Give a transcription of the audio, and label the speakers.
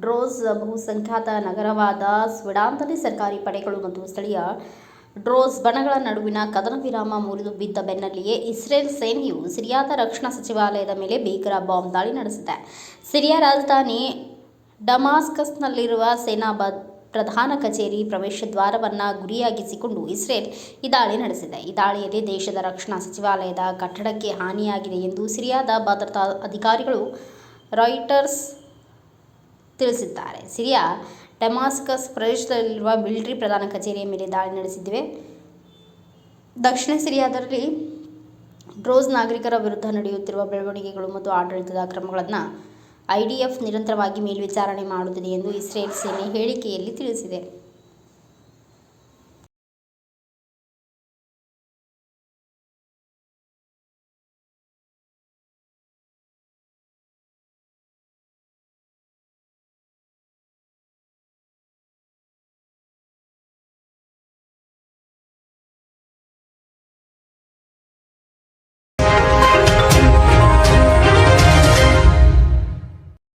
Speaker 1: ಡ್ರೋಸ್ ಬಹುಸಂಖ್ಯಾತ ನಗರವಾದ ಸ್ವಿಡಾಂತಲಿ ಸರ್ಕಾರಿ ಪಡೆಗಳು ಮತ್ತು ಸ್ಥಳೀಯ ಡ್ರೋಸ್ ಬಣಗಳ ನಡುವಿನ ಕದನ ವಿರಾಮ ಮುರಿದು ಬಿದ್ದ ಬೆನ್ನಲ್ಲಿಯೇ ಇಸ್ರೇಲ್ ಸೇನೆಯು ಸಿರಿಯಾದ ರಕ್ಷಣಾ ಸಚಿವಾಲಯದ ಮೇಲೆ ಭೀಕರ ಬಾಂಬ್ ದಾಳಿ ನಡೆಸಿದೆ. ಸಿರಿಯಾ ರಾಜಧಾನಿ ಡಮಾಸ್ಕಸ್ನಲ್ಲಿರುವ ಸೇನಾ ಬ, ಪ್ರಧಾನ ಕಚೇರಿ ಪ್ರವೇಶ ದ್ವಾರವನ್ನು ಗುರಿಯಾಗಿಸಿಕೊಂಡು ಇಸ್ರೇಲ್ ಈ ದಾಳಿ ನಡೆಸಿದೆ. ಈ ದಾಳಿಯಲ್ಲಿ ದೇಶದ ರಕ್ಷಣಾ ಸಚಿವಾಲಯದ ಕಟ್ಟಡಕ್ಕೆ ಹಾನಿಯಾಗಿದೆ ಎಂದು ಸಿರಿಯಾದ ಭದ್ರತಾ ಅಧಿಕಾರಿಗಳು ರಾಯ್ಟರ್ಸ್ ತಿಳಿಸಿದ್ದಾರೆ. ಸಿರಿಯಾ ಡೆಮಾಸ್ಕಸ್ ಪ್ರದೇಶದಲ್ಲಿರುವ ಮಿಲಿಟರಿ ಪ್ರಧಾನ ಕಚೇರಿಯ ಮೇಲೆ ದಾಳಿ ನಡೆಸಿದ್ದಿವೆ. ದಕ್ಷಿಣ ಸಿರಿಯಾದಲ್ಲಿ ಡ್ರೋಸ್ ನಾಗರಿಕರ ವಿರುದ್ಧ ನಡೆಯುತ್ತಿರುವ ಬೆಳವಣಿಗೆಗಳು ಮತ್ತು ಆಡಳಿತದ ಕ್ರಮಗಳನ್ನು ಐಡಿಎಫ್ ನಿರಂತರವಾಗಿ ಮೇಲ್ವಿಚಾರಣೆ ಮಾಡುತ್ತಿದೆ ಎಂದು ಇಸ್ರೇಲ್ ಸೇನೆ ಹೇಳಿಕೆಯಲ್ಲಿ ತಿಳಿಸಿದೆ.